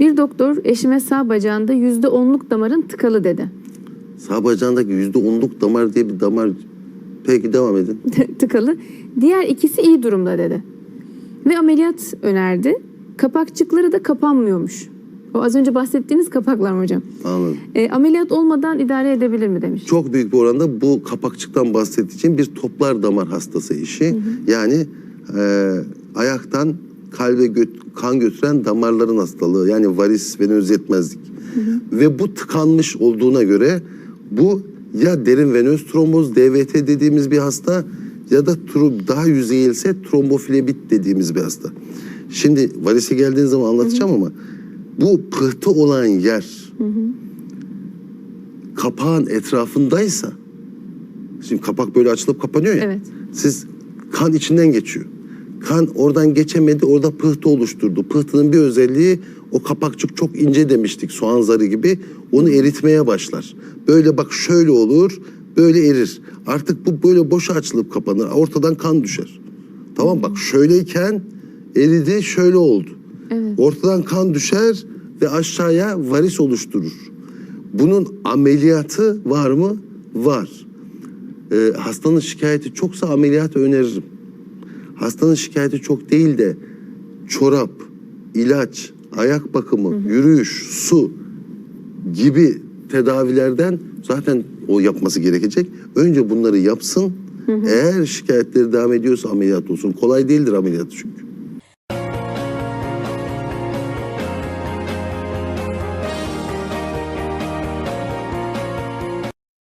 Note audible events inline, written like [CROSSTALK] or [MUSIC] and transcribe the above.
Bir doktor eşime sağ bacağında yüzde onluk damarın tıkalı dedi. Sağ bacağındaki yüzde onluk damar diye bir damar. Peki devam edin. [LAUGHS] tıkalı. Diğer ikisi iyi durumda dedi. Ve ameliyat önerdi. Kapakçıkları da kapanmıyormuş. O az önce bahsettiğiniz kapaklar mı hocam? Anladım. E, ameliyat olmadan idare edebilir mi demiş. Çok büyük bir oranda bu kapakçıktan bahsettiğim bir toplar damar hastası işi. Yani e, ayaktan kalbe gö- kan götüren damarların hastalığı. Yani varis, venöz yetmezlik. Ve bu tıkanmış olduğuna göre bu ya derin venöz tromboz, DVT dediğimiz bir hasta ya da daha yüzeysel tromboflebit dediğimiz bir hasta. Şimdi varise geldiğiniz zaman anlatacağım ama bu pıhtı olan yer kapağın etrafındaysa şimdi kapak böyle açılıp kapanıyor ya. Evet. Siz kan içinden geçiyor. Kan oradan geçemedi orada pıhtı oluşturdu. Pıhtının bir özelliği o kapakçık çok ince demiştik soğan zarı gibi onu eritmeye başlar. Böyle bak şöyle olur böyle erir. Artık bu böyle boşa açılıp kapanır. Ortadan kan düşer. Tamam bak şöyleyken eridi şöyle oldu. Evet. Ortadan kan düşer ve aşağıya varis oluşturur. Bunun ameliyatı var mı? Var. Ee, hastanın şikayeti çoksa ameliyat öneririm. Hastanın şikayeti çok değil de çorap, ilaç, ayak bakımı, yürüyüş, su gibi tedavilerden zaten o yapması gerekecek. Önce bunları yapsın. Eğer şikayetleri devam ediyorsa ameliyat olsun. Kolay değildir ameliyat çünkü.